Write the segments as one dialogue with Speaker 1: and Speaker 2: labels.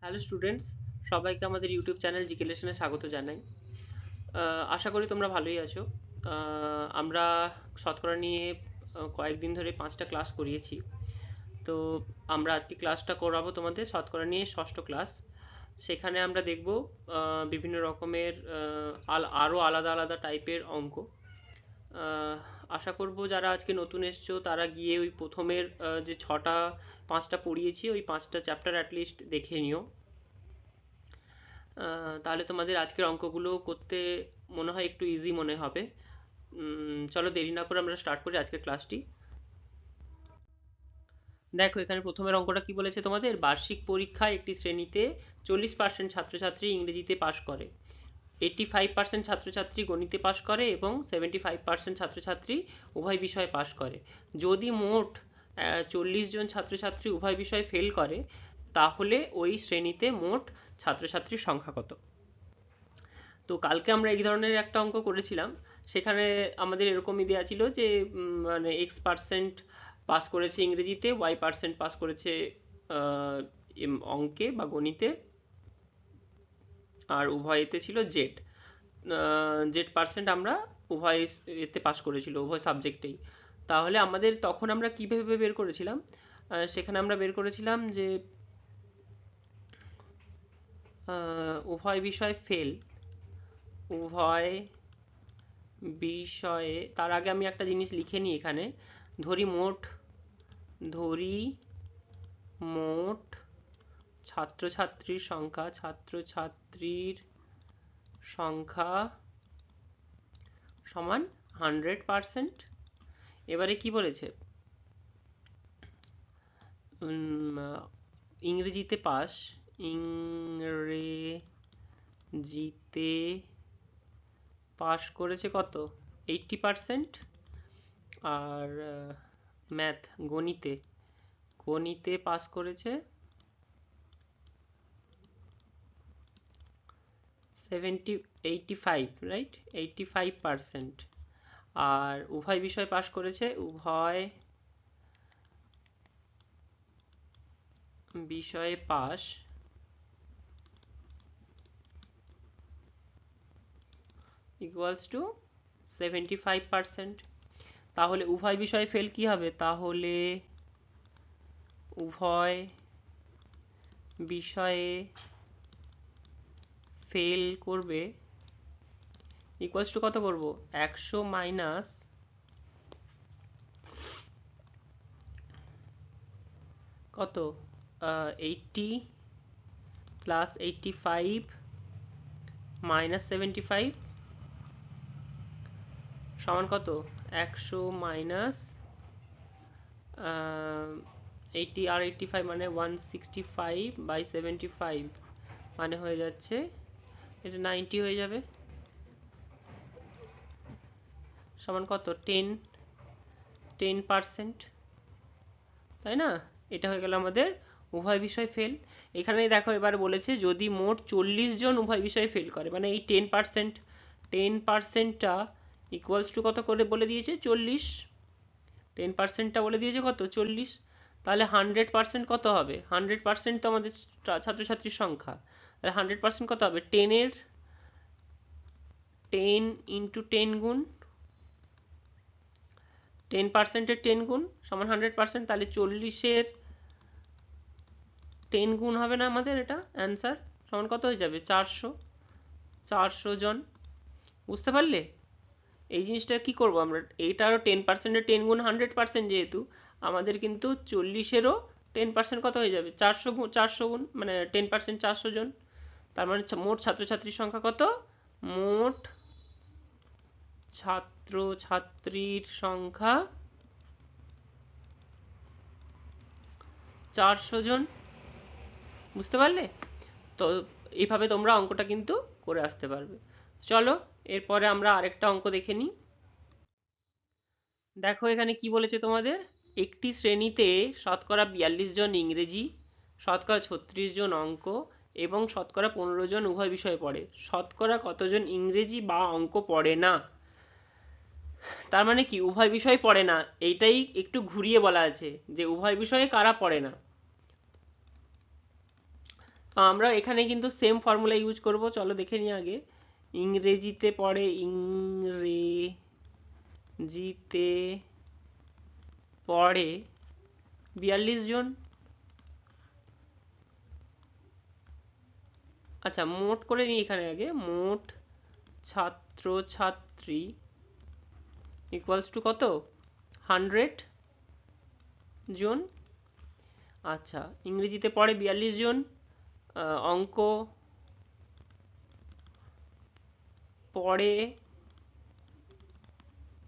Speaker 1: Hello students সবাইকে আমাদের YouTube channel GK লেসনে স্বাগত জানাই। আশা করি তোমরা ভালোই আছো। আমরা শতকরা নিয়ে কয়েকদিন ধরে পাঁচটা ক্লাস করিয়েছি। তো আমরা আজকে ক্লাসটা করাবো তোমাদের শতকরা নিয়ে ষষ্ঠ ক্লাস সেখানে আমরা দেখব বিভিন্ন রকমের আল- আরও আলাদা আলাদা টাইপের অঙ্ক। আশা করব যারা আজকে নতুন এসছো, তারা গিয়ে ওই প্রথমের যে ছটা, পাঁচটা পড়িয়েছি, ওই পাঁচটা চ্যাপ্টার অ্যাটলিস্ট দেখে নিও। তাহলে তোমাদের আজকের অঙ্কগুলো করতে মনে হয় একটু ইজি মনে হবে। চলো দেরি না করে আমরা স্টার্ট করি আজকের ক্লাসটি দেখো, এখানে প্রথমের অঙ্কটা কি বলেছে তোমাদের? বার্ষিক পরীক্ষায় একটি শ্রেণীতে চল্লিশ পার্সেন্ট ছাত্রছাত্রী ইংরেজিতে পাশ করে। এইটি ফাইভ পার্সেন্ট ছাত্রছাত্রী গণিতে পাশ করে এবং সেভেন্টি ফাইভ পার্সেন্ট ছাত্রছাত্রী উভয় বিষয়ে পাশ করে। যদি মোট চল্লিশ জন ছাত্রছাত্রী উভয় বিষয়ে ফেল করে, তাহলে ওই শ্রেণীতে মোট ছাত্রছাত্রীর সংখ্যা কত? তো কালকে আমরা এই ধরনের একটা অঙ্ক করেছিলাম। সেখানে আমাদের এরকমই দেওয়া ছিল যে মানে এক্স পার্সেন্ট পাস করেছে ইংরেজিতে ওয়াই পার্সেন্ট পাস করেছে অঙ্কে বা গণিতে। আর উভয়েতে ছিল জেড। জেড পার্সেন্ট আমরা উভয় এতে পাস করেছিল, উভয় সাবজেক্টেই তাহলে আমাদের তখন আমরা কীভাবে বের করেছিলাম? সেখানে আমরা বের করেছিলাম যে উভয় বিষয় ফেল উভয় বিষয়ে, তার আগে আমি একটা জিনিস লিখে নিই এখানে। ধরি মোট ধরি মোট ছাত্রছাত্রীর সংখ্যা ছাত্রছাত্রীর সংখ্যা সমান হান্ড্রেড পারসেন্ট এবারে কি বলেছে? ইংরেজিতে পাস ইংরেজিতে পাস করেছে কত? এইটটি পারসেন্ট আর ম্যাথ গণিতে গণিতে পাস করেছে সেভেন্টি এইটটি ফাইভ রাইট আর উভয় বিষয় পাস করেছে, উভয় বিষয়ে pass equals to seventy five তাহলে উভয় বিষয়ে ফেল কি হবে? তাহলে উভয় বিষয়ে ফেল করবে ইকুয়ালস টু কত করব? একশো মাইনাস কত? Eighty plus eighty five minus seventy five সমান কত? একশো মাইনাস এইটটি আর এইটটি ফাইভ মানে one sixty five by seventy five মানে হয়ে যাচ্ছে এটা নাইনটি হয়ে যাবে। সমান কত? টেন টেন পারসেন্ট তাই না? এটা হয়ে গেল আমাদের উভয় বিষয় ফেল এখানে দেখো এবার বলেছে যদি মোট চল্লিশ জন উভয় বিষয়ে ফেল করে মানে এই টেন পার্সেন্ট টেন পার্সেন্টটা ইকুয়ালস টু কত করে বলে দিয়েছে? চল্লিশ। টেন পার্সেন্টটা বলে দিয়েছে কত? চল্লিশ। তাহলে হান্ড্রেড পার্সেন্ট কত হবে? হান্ড্রেড পার্সেন্ট তো আমাদের ছাত্রছাত্রীর সংখ্যা। তাহলে হান্ড্রেড পার্সেন্ট কত হবে? টেনের টেন ইন্টু টেন গুণ টেন পার্সেন্টের টেন গুণ সমান হান্ড্রেড পার্সেন্ট তাহলে চল্লিশের টেন গুণ হবে না আমাদের এটা অ্যান্সার সমান কত হয়ে যাবে? চারশো চারশো জন। বুঝতে পারলে? এই জিনিসটা কি করব আমরা? এইটারও টেন পার্সেন্টের টেন গুণ হান্ড্রেড পার্সেন্ট যেহেতু, আমাদের কিন্তু চল্লিশেরও টেন পার্সেন্ট কত হয়ে যাবে? চারশো গুণ চারশো গুণ মানে টেন পার্সেন্ট চারশো জন। তার মানে মোট ছাত্রছাত্রীর সংখ্যা কত? মোট ছাত্র ছাত্রীর সংখ্যা চারশো জন। বুঝতে পারলে? তো এইভাবে তোমরা অঙ্কটা কিন্তু করে আসতে পারবে। চলো, এরপরে আমরা আরেকটা অঙ্ক দেখে নিই। দেখো এখানে কি বলেছে তোমাদের? একটি শ্রেণীতে শতকরা বিয়াল্লিশ জন ইংরেজি, শতকরা ছত্রিশ জন অঙ্ক এবং শতকরা পনেরো জন উভয় বিষয়ে পড়ে। শতকরা কতজন ইংরেজি বা অঙ্ক পড়ে না? তার মানে কি, উভয় বিষয় পড়ে না? এইটাই একটু ঘুরিয়ে বলা আছে যে উভয় বিষয়ে কারা পড়ে না? তো আমরা এখানে কিন্তু সেম ফর্মুলা ইউজ করব। চলো দেখে নিই আগে। ইংরেজিতে পড়ে ইংরেজিতে পড়ে বিয়াল্লিশ জন। আচ্ছা মোট করে নিই এখানে আগে। মোট ছাত্র ছাত্রী ইকুয়ালস টু কত? হান্ড্রেড জন। আচ্ছা ইংরেজিতে পড়ে বিয়াল্লিশ জন। অঙ্ক পড়ে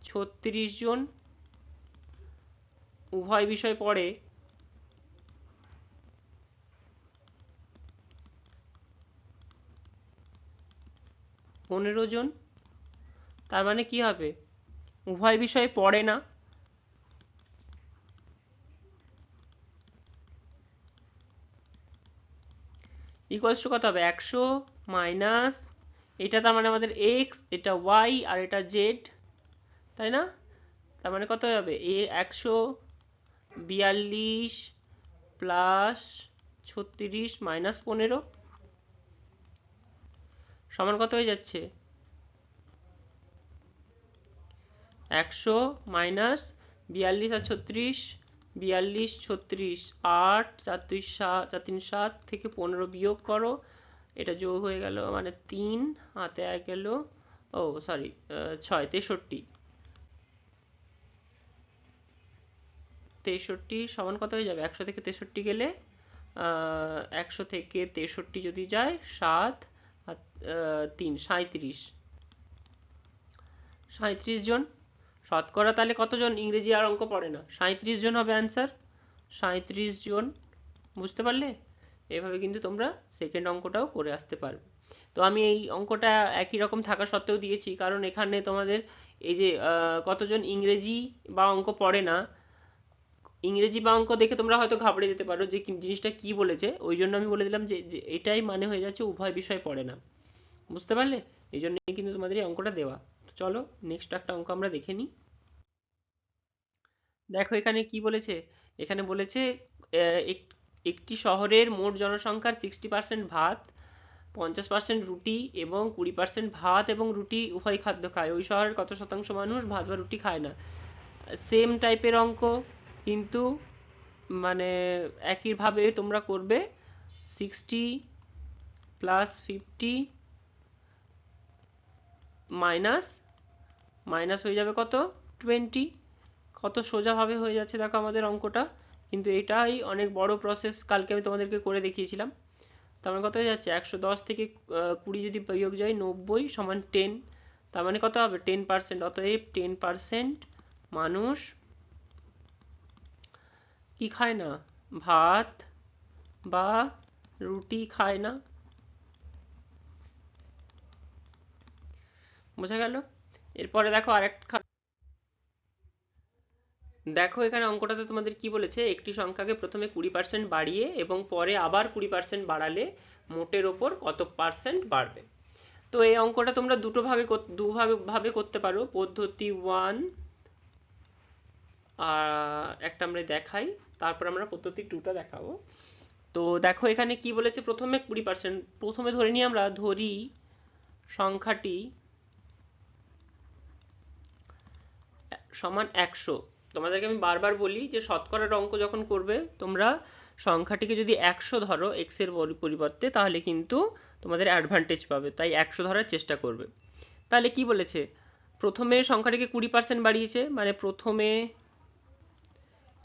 Speaker 1: ছত্রিশ জন। উভয় বিষয় পড়ে পনেরো জন। তার মানে কি হবে? উভয় বিষয় পড়ে না। ইকুয়ালস টু কত হবে? একশো মাইনাস এটা তার মানে আমাদের এক্স এটা ওয়াই আর এটা জেড তাই না? তার মানে কত হবে? এ একশো বিয়াল্লিশ প্লাস ছত্রিশ মাইনাস পনেরো। সমান কত হয়ে যাচ্ছে? একশো মাইনাস বিয়াল্লিশ আর ছত্রিশ, বিয়াল্লিশ, ছত্রিশ, আট, চার তিন সাত থেকে পনেরো বিয়োগ করো। এটা যোগ হয়ে গেল মানে তিন, হাতে এক গেল ও সরি ছয়, তেষট্টি। তেষট্টি সমান কত হয়ে যাবে? একশো থেকে তেষট্টি গেলে একশো থেকে তেষট্টি যদি যায়, সাত তিন সাঁত্রিশ সাঁত্রিশ জন? শতকরা তাহলে কতজন? ইংরেজি আর অঙ্ক পড়ে না। সাঁত্রিশ জন হবে অ্যান্সার সাঁত্রিশ জন। বুঝতে পারলে? এভাবে কিন্তু তোমরা সেকেন্ড অঙ্কটাও করে আসতে পারবে। তো আমি এই অঙ্কটা একই রকম থাকা সত্ত্বেও দিয়েছি, কারণ এখানে তোমাদের এই যে কতজন ইংরেজি বা অঙ্ক পড়ে না ইংরেজি বা অঙ্ক দেখে তোমরা হয়তো ঘাবড়ে যেতে পারো যে জিনিসটা কি বলেছে। ওই জন্য আমি বলে দিলাম যে এটাই মানে হয়ে যাচ্ছে, উভয় বিষয় পড়ে না। বুঝতে পারলে? এই জন্যই কিন্তু তোমাদের এই অঙ্কটা দেওয়া। চলো নেক্সট একটা অঙ্ক আমরা দেখে নিই। দেখো এখানে কি বলেছে? এখানে বলেছে একটি শহরের মোট জনসংখ্যার সিক্সটি পার্সেন্ট ভাত, পঞ্চাশ পার্সেন্ট রুটি এবং কুড়ি পার্সেন্ট ভাত এবং রুটি উভয় খাদ্য খায়। ওই শহরের কত শতাংশ মানুষ ভাত বা রুটি খায় না? সেম টাইপের অঙ্ক। কিন্তু মানে একইভাবে তোমরা করবে sixty plus fifty minus minus হয়ে যাবে কত? টোয়েন্টি কত সোজাভাবে হয়ে যাচ্ছে দেখো আমাদের অঙ্কটা, কিন্তু এটাই অনেক বড় প্রসেস কালকে আমি তোমাদেরকে করে দেখিয়েছিলাম। তার মানে কত হয়ে যাচ্ছে? একশো দশ থেকে কুড়ি যদি বিয়োগ যায় নব্বই সমান টেন তার মানে কত হবে? টেন পার্সেন্ট অতএব টেন পার্সেন্ট মানুষ কি খায় না? ভাত বা রুটি খায় না? বোঝা গেল? এরপরে দেখো আরেকটা দেখো এখানে অঙ্কটাতে তোমাদের কি বলেছে? একটি সংখ্যাকে প্রথমে কুড়ি পার্সেন্ট বাড়িয়ে এবং পরে আবার কুড়ি পার্সেন্ট বাড়ালে মোটের ওপর কত পার্সেন্ট বাড়বে? তো এই অঙ্কটা তোমরা দুটো ভাগে দু ভাবে করতে পারো। পদ্ধতি ওয়ান আর একটা আমরা দেখাই। তারপর আমরা পদ্ধতি টুটা দেখাবো। তো দেখো এখানে কি বলেছে? প্রথমে কুড়ি পার্সেন্ট প্রথমে ধরে নিই আমরা ধরি সংখ্যাটি সমান একশো। তোমাদেরকে আমি বারবার বলি যে শতকরার অঙ্ক যখন করবে, তোমরা সংখ্যাটিকে যদি একশো ধরো এক্সের পরিবর্তে, তাহলে কিন্তু তোমাদের অ্যাডভান্টেজ পাবে। তাই একশো ধরার চেষ্টা করবে। তাহলে কি বলেছে? প্রথমে সংখ্যাটিকে কুড়ি পার্সেন্ট বাড়িয়েছে মানে প্রথমে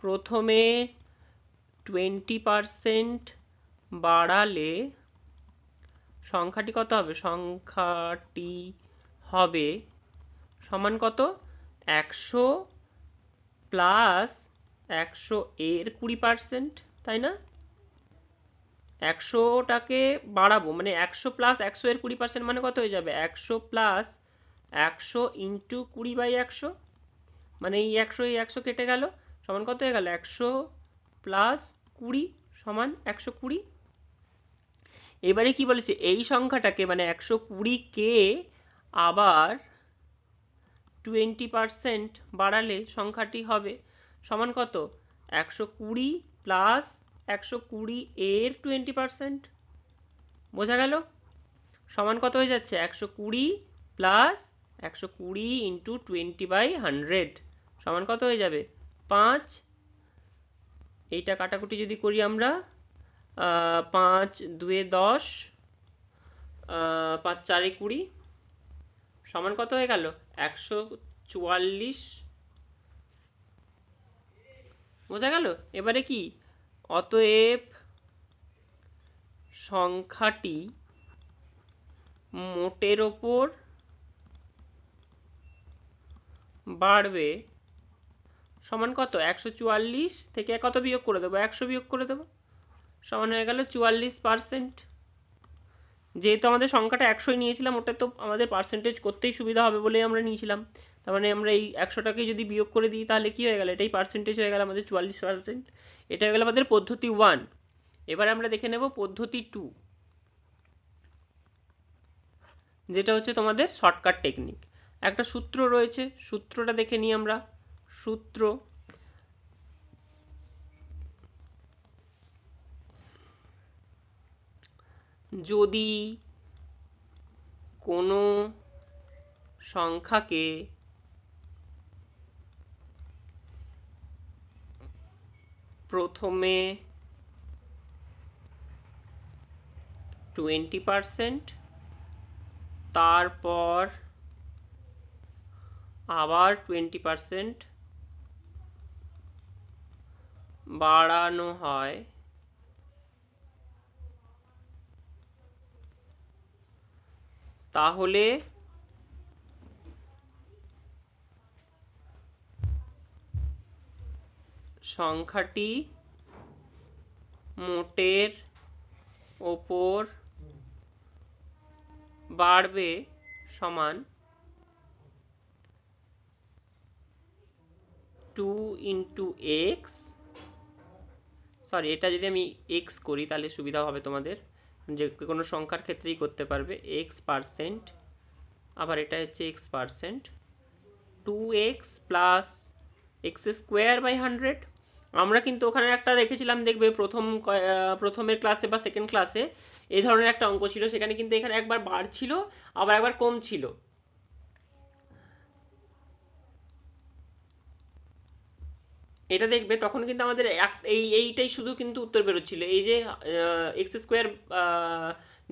Speaker 1: প্রথমে টোয়েন্টি পার্সেন্ট বাড়ালে সংখ্যাটি কত হবে? সংখ্যাটি হবে সমান কত? একশো প্লাস একশো এর কুড়ি পার্সেন্ট তাই না? একশোটাকে বাড়াবো মানে একশো প্লাস একশো এর কুড়ি পার্সেন্ট মানে কত হয়ে যাবে? একশো প্লাস একশো ইন্টু কুড়ি বাই একশো মানে এই একশো এই একশো কেটে গেল। সমান কত হয়ে গেল? একশো প্লাস কুড়ি সমান একশো কুড়ি। এবারে কি বলেছে? এই সংখ্যাটাকে মানে একশো কুড়িকে আবার টোয়েন্টি পারসেন্ট বাড়ালে সংখ্যাটি হবে সমান কত? একশো কুড়ি প্লাস একশো কুড়ি এর টোয়েন্টি পারসেন্ট বোঝা গেল? সমান কত হয়ে যাচ্ছে? একশো কুড়ি প্লাস একশো কুড়ি ইন্টু টোয়েন্টি বাই হান্ড্রেড সমান কত হয়ে যাবে? পাঁচ, এইটা কাটাকুটি যদি করি আমরা পাঁচ, দুয়ে দশ পাঁচ চারে কুড়ি, সমান কত হয়ে গেল? একশো চুয়াল্লিশ। বোঝা গেল? এবারে কি? অতএব সংখ্যাটি মোটের ওপর বাড়বে সমান কত? একশো চুয়াল্লিশ থেকে কত বিয়োগ করে দেবো? একশো বিয়োগ করে দেবো? সমান হয়ে গেল চুয়াল্লিশ পার্সেন্ট যেহেতু আমাদের সংখ্যাটা একশোই নিয়েছিলাম, ওটা তো আমাদের পার্সেন্টেজ করতেই সুবিধা হবে বলেই আমরা নিয়েছিলাম। তার মানে আমরা এই একশোটাকে যদি বিয়োগ করে দিই, তাহলে কি হয়ে গেল? এটাই পার্সেন্টেজ হয়ে গেল আমাদের চুয়াল্লিশ পার্সেন্ট এটা হয়ে গেল আমাদের পদ্ধতি ওয়ান এবার আমরা দেখে নেব পদ্ধতি টু যেটা হচ্ছে তোমাদের শর্টকাট টেকনিক একটা সূত্র রয়েছে, সূত্রটা দেখে নিই আমরা। সূত্র। যদি কোনো সংখ্যাকে প্রথমে টোয়েন্টি পারসেন্ট তারপর আবার টোয়েন্টি পারসেন্ট বাড়ানো হয়। তাহলে সংখ্যাটি মোটের ওপর বাড়বে সমান টু ইন্টু এক্স সরি এটা যদি আমি এক্স করি, তাহলে সুবিধা হবে তোমাদের। যে কোনো সংখ্যার ক্ষেত্রেই করতে পারবে। এক্স পারসেন্ট আবার এটা হচ্ছে X percent two X plus X square by hundred আমরা কিন্তু ওখানে একটা দেখেছিলাম, দেখবে প্রথম প্রথমের ক্লাসে বা সেকেন্ড ক্লাসে এই ধরনের একটা অঙ্ক ছিল। সেখানে কিন্তু এখানে একবার বাড়ছিল আবার একবার কম এটা দেখবে তখন কিন্তু আমাদের এই, এইটাই শুধু কিন্তু উত্তর বেরোচ্ছিল। এই যে X square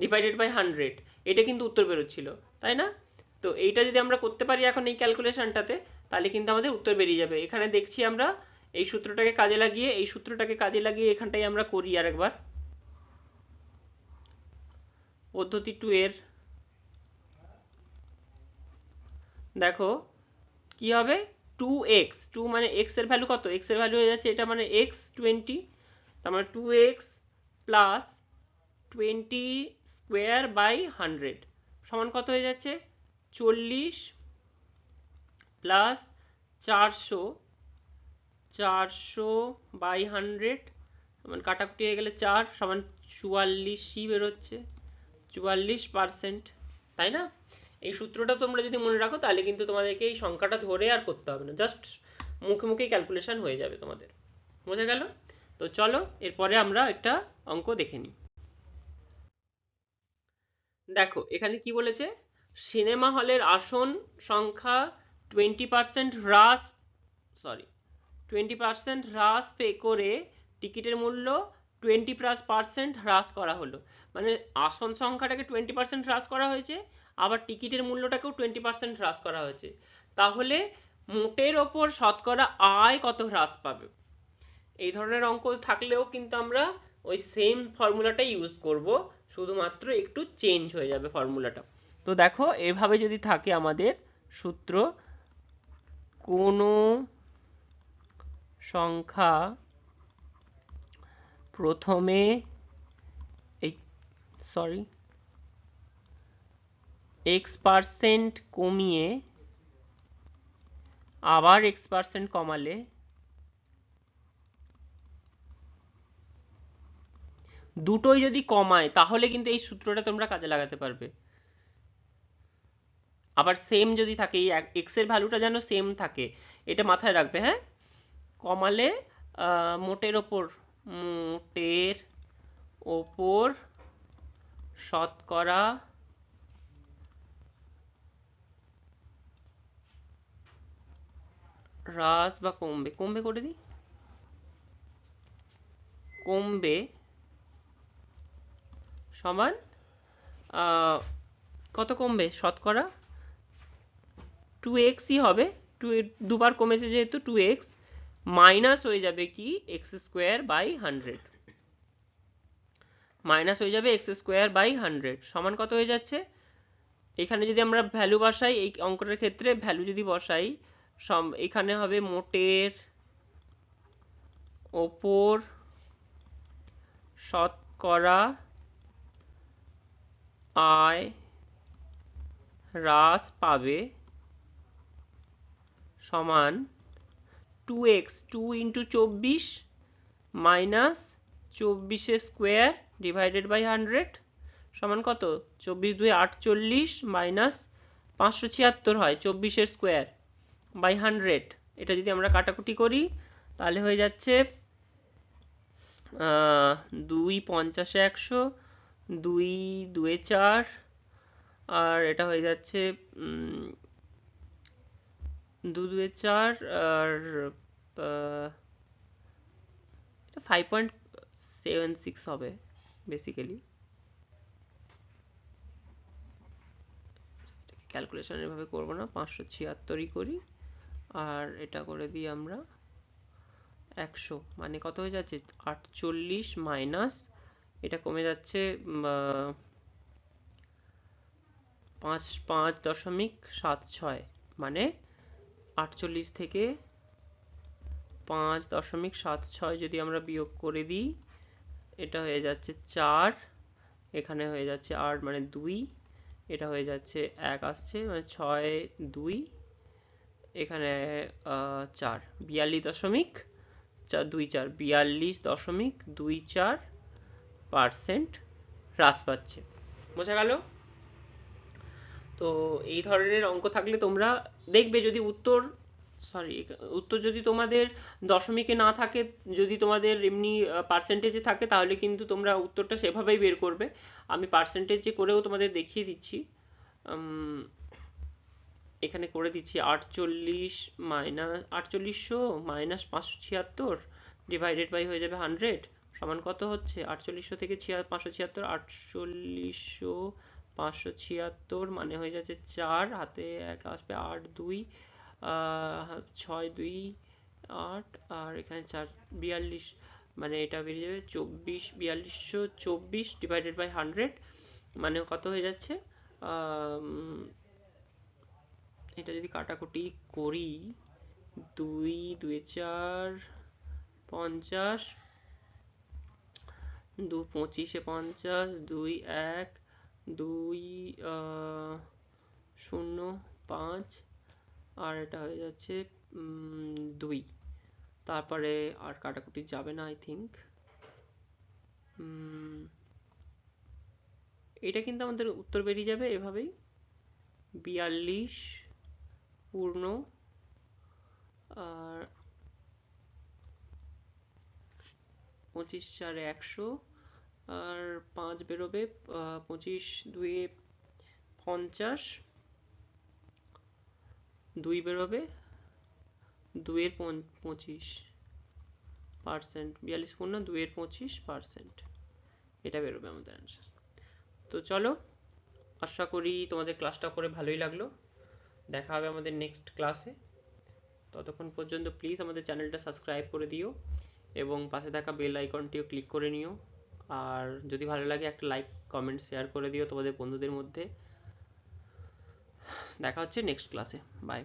Speaker 1: divided by hundred এটা কিন্তু উত্তর বেরোচ্ছিল, তাই না? তো এইটা যদি আমরা করতে পারি এখন এই ক্যালকুলেশনটাতে তাহলে কিন্তু আমাদের উত্তর বেরিয়ে যাবে। এখানে দেখছি আমরা এই সূত্রটাকে কাজে লাগিয়ে, এই সূত্রটাকে কাজে লাগিয়ে এখানটাই আমরা করি আর একবার পদ্ধতি টু এর। দেখো, কি হবে? টু এক্স টু মানে এক্সের ভ্যালু কত? এক্সের ভ্যালু হয়ে যাচ্ছে এটা মানে এক্স টোয়েন্টি তার মানে two X plus twenty square by hundred সমান কত হয়ে যাচ্ছে? চল্লিশ প্লাস চারশো চারশো বাই হান্ড্রেড সমান কাটাকুটি হয়ে গেলে চার, সমান চুয়াল্লিশই বেরোচ্ছে। চুয়াল্লিশ পার্সেন্ট তাই না? এই সূত্রটা তোমরা যদি মনে রাখো, তাহলে কিন্তু তোমাদেরকে এই সংখ্যাটা ধরে আর করতে হবে না। জাস্ট মুখে মুখে ক্যালকুলেশন হয়ে যাবে তোমাদের। বোঝা গেল? তো চলো, এরপরে আমরা একটা অঙ্ক দেখে নিই। দেখো, এখানে কি বলেছে? সিনেমা হলের আসন সংখ্যা টোয়েন্টি পার্সেন্ট হ্রাস সরি টোয়েন্টি পার্সেন্ট হ্রাস পে করে টিকিটের মূল্য টোয়েন্টি প্লাস পার্সেন্ট হ্রাস করা হলো। মানে আসন সংখ্যাটাকে টোয়েন্টি পার্সেন্ট হ্রাস করা হয়েছে আবার টিকিটের মূল্যটাকেও টোয়েন্টি পার্সেন্ট হ্রাস করা হয়েছে। তাহলে মোটের ওপর শতকরা আয় কত হ্রাস পাবে? এই ধরনের অঙ্ক থাকলেও কিন্তু আমরা ওই সেম ফর্মুলাটাই ইউজ করব, শুধুমাত্র একটু চেঞ্জ হয়ে যাবে ফর্মুলাটা তো দেখো, এভাবে যদি থাকে আমাদের সূত্র, কোনো সংখ্যা প্রথমে এই সরি এক্স পার্সেন্ট কমিয়ে আবার এক্স পার্সেন্ট কমালে দুটোই যদি কমায়, তাহলে কিন্তু এই সূত্রটা তোমরা কাজে লাগাতে পারবে। আবার সেম যদি থাকে, এই এক্সের ভ্যালুটা যেন সেম থাকে, এটা মাথায় রাখবে হ্যাঁ? কমালে মোটের ওপর মোটের ওপর শতকরা হ্রাস বা কমবে কমবে করে দিই? কমবে সমান কত কমবে? শতকরা? টু এক্সই হবে। টু দুবার কমেছে যেহেতু টু এক্স মাইনাস হয়ে যাবে কি? X square by hundred minus হয়ে যাবে এক্স স্কোয়ার বাই হান্ড্রেড সমান কত হয়ে যাচ্ছে? এখানে যদি আমরা ভ্যালু বসাই, এই অঙ্কটার ক্ষেত্রে ভ্যালু যদি বসাই এখানে হবে মোটের ওপর শতকরা আয় হ্রাস পাবে সমান টু এক্স টু ইন্টু চব্বিশ মাইনাস চব্বিশের স্কোয়ার ডিভাইডেড বাই হান্ড্রেড সমান কত? চব্বিশ দুই আটচল্লিশ মাইনাস পাঁচশো ছিয়াত্তর হয় চব্বিশের স্কোয়ার বাই হান্ড্রেড এটা যদি আমরা কাটাকুটি করি, তাহলে হয়ে যাচ্ছে দুই পঞ্চাশে একশো, দুই, দুয়ে চার, আর এটা হয়ে যাচ্ছে দু, দুয়ে চার, আর এটা ফাইভ পয়েন্ট সেভেন সিক্স হবে বেসিক্যালি ক্যালকুলেশন এভাবে করব না, পাঁচশো ছিয়াত্তরই করি। আর এটা করে দিই আমরা একশো। মানে কত হয়ে যাচ্ছে? আটচল্লিশ মাইনাস, এটা কমে যাচ্ছে পাঁচ পাঁচ দশমিক সাত ছয়। মানে আটচল্লিশ থেকে পাঁচ দশমিক সাত ছয় যদি আমরা বিয়োগ করে দিই, এটা হয়ে যাচ্ছে চার। এখানে হয়ে যাচ্ছে আট মানে দুই। এটা হয়ে যাচ্ছে এক আসছে মানে ছয়, দুই। এখানে চার। বিয়াল্লিশ দশমিক চার দুই চার। বিয়াল্লিশ দশমিক দুই চার পার্সেন্ট হ্রাস পাচ্ছে। বোঝা গেল? তো এই ধরনের অঙ্ক থাকলে তোমরা দেখবে যদি উত্তর সরি উত্তর যদি তোমাদের দশমিকে না থাকে, যদি তোমাদের এমনি পার্সেন্টেজে থাকে, তাহলে কিন্তু তোমরা উত্তরটা সেভাবেই বের করবে। আমি পার্সেন্টেজে করেও তোমাদের দেখিয়ে দিচ্ছি। এখানে করে দিচ্ছি আটচল্লিশ মাইনাস আটচল্লিশশো মাইনাস পাঁচশো ছিয়াত্তর ডিভাইডেড বাই হয়ে যাবে হান্ড্রেড সমান কত হচ্ছে? আটচল্লিশশো থেকে ছিয়া, পাঁচশো ছিয়াত্তর, আটচল্লিশশো পাঁচশো ছিয়াত্তর মানে হয়ে যাচ্ছে চার, হাতে এক আসবে আট, দুই ছয়, দুই, আট, আর এখানে চার, বিয়াল্লিশ মানে এটা বেরিয়ে যাবে চব্বিশ, বিয়াল্লিশশো চব্বিশ ডিভাইডেড বাই হান্ড্রেড মানে কত হয়ে যাচ্ছে? এটা যদি কাটাকুটি করি, দুই দুই, চার, পঞ্চাশ, দু, পঁচিশে পঞ্চাশ, দুই, এক, দুই শূন্য, পাঁচ, আর এটা হয়ে যাচ্ছে দুই। তারপরে আর কাটাকুটি যাবে না আই থিঙ্ক এটা কিন্তু আমাদের উত্তর বেরিয়ে যাবে এভাবেই। বিয়াল্লিশ পূর্ণ। আর পঁচিশ চার একশো, আর পাঁচ বেরোবে পঁচিশ দুয়ে পঞ্চাশ, দুই বেরোবে পঞ্চ- পঁচিশ পার্সেন্ট বিয়াল্লিশ পূর্ণ দুইয়ের পঁচিশ পার্সেন্ট এটা বেরোবে আমাদের অ্যান্সার তো চলো, আশা করি তোমাদের ক্লাসটা করে ভালোই লাগল। দেখা হবে আমাদের নেক্সট ক্লাসে ততক্ষণ পর্যন্ত প্লিজ আমাদের চ্যানেলটা সাবস্ক্রাইব করে দিও এবং পাশে থাকা বেল আইকনটিও ক্লিক করে নিও। আর যদি ভালো লাগে একটা লাইক কমেন্ট শেয়ার করে দিও তোমাদের বন্ধুদের মধ্যে। দেখা হচ্ছে নেক্সট ক্লাসে বাই